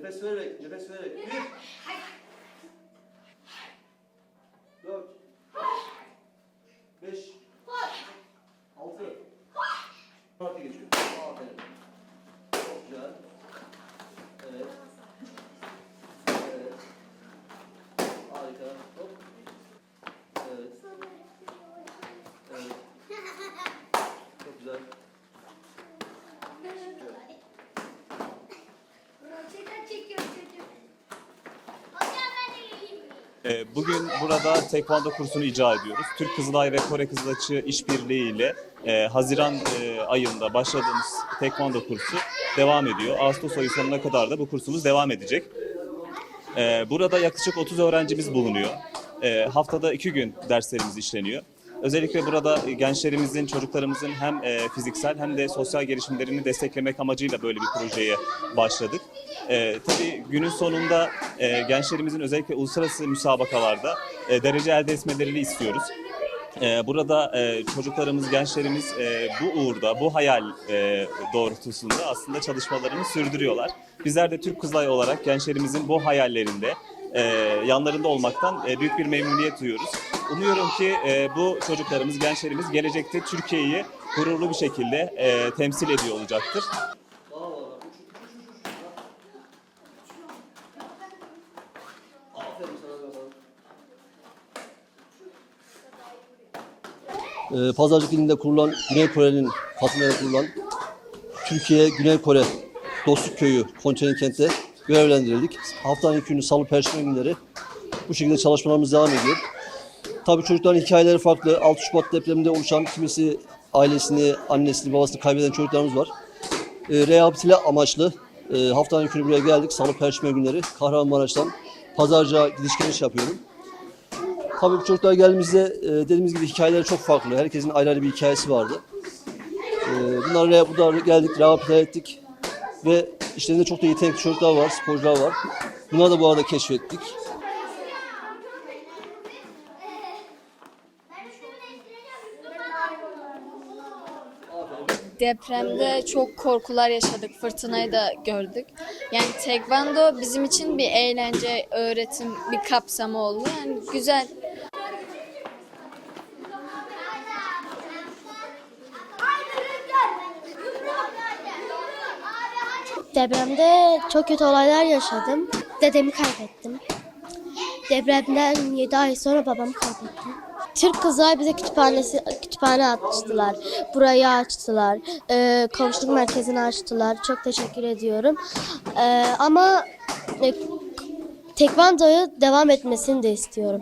Nefes vererek, nefes vererek. Bir. Bugün burada tekvando kursunu icra ediyoruz. Türk Kızılay ve Kore Kızılaçı işbirliği ile e, Haziran e, ayında başladığımız tekvando kursu devam ediyor. Ağustos ayı sonuna kadar da bu kursumuz devam edecek. Ee, Burada yaklaşık 30 öğrencimiz bulunuyor. Ee, Haftada iki gün derslerimiz işleniyor. Özellikle burada gençlerimizin, çocuklarımızın hem e, fiziksel hem de sosyal gelişimlerini desteklemek amacıyla böyle bir projeye başladık. Ee, tabii günün sonunda e, gençlerimizin özellikle uluslararası müsabakalarda e, derece elde etmelerini istiyoruz. Burada e, çocuklarımız, gençlerimiz e, bu uğurda, bu hayal e, doğrultusunda aslında çalışmalarını sürdürüyorlar. Bizler de Türk Kızılay olarak gençlerimizin bu hayallerinde e, yanlarında olmaktan e, büyük bir memnuniyet duyuyoruz. Umuyorum ki e, bu çocuklarımız, gençlerimiz gelecekte Türkiye'yi gururlu bir şekilde e, temsil ediyor olacaktır. Ee, Pazarcık ilinde kurulan, Güney Kore'nin katılımıyla kurulan Türkiye Güney Kore Dostluk Köyü kontenjanında görevlendirildik. Haftanın ilk günü salı perşembe günleri bu şekilde çalışmalarımız devam ediyor. Tabii çocukların hikayeleri farklı. 6 Şubat depreminde oluşan kimisi ailesini, annesini, babasını kaybeden çocuklarımız var. E, rehabilite amaçlı e, haftanın günü buraya geldik. Salı perşembe günleri Kahramanmaraş'tan Pazarcık'a gidiş geliş yapıyorum. Tabii bu çocuklar geldiğimizde e, dediğimiz gibi hikayeleri çok farklı. Herkesin ayrı ayrı bir hikayesi vardı. E, bunları re- burada geldik, rehabilite ettik. Ve işlerinde çok da yetenekli çocuklar var, sporcular var. Bunları da bu arada keşfettik. Depremde çok korkular yaşadık, fırtınayı da gördük. Yani tekvando bizim için bir eğlence, öğretim, bir kapsamı oldu. Yani güzel. Depremde çok kötü olaylar yaşadım. Dedemi kaybettim. Depremden 7 ay sonra babamı kaybettim. Türk kızlar bize kütüphanesi kütüphane açtılar. Burayı açtılar. Ee, komşuluk merkezini açtılar. Çok teşekkür ediyorum. Ee, ama e, tekvandoyu devam etmesini de istiyorum.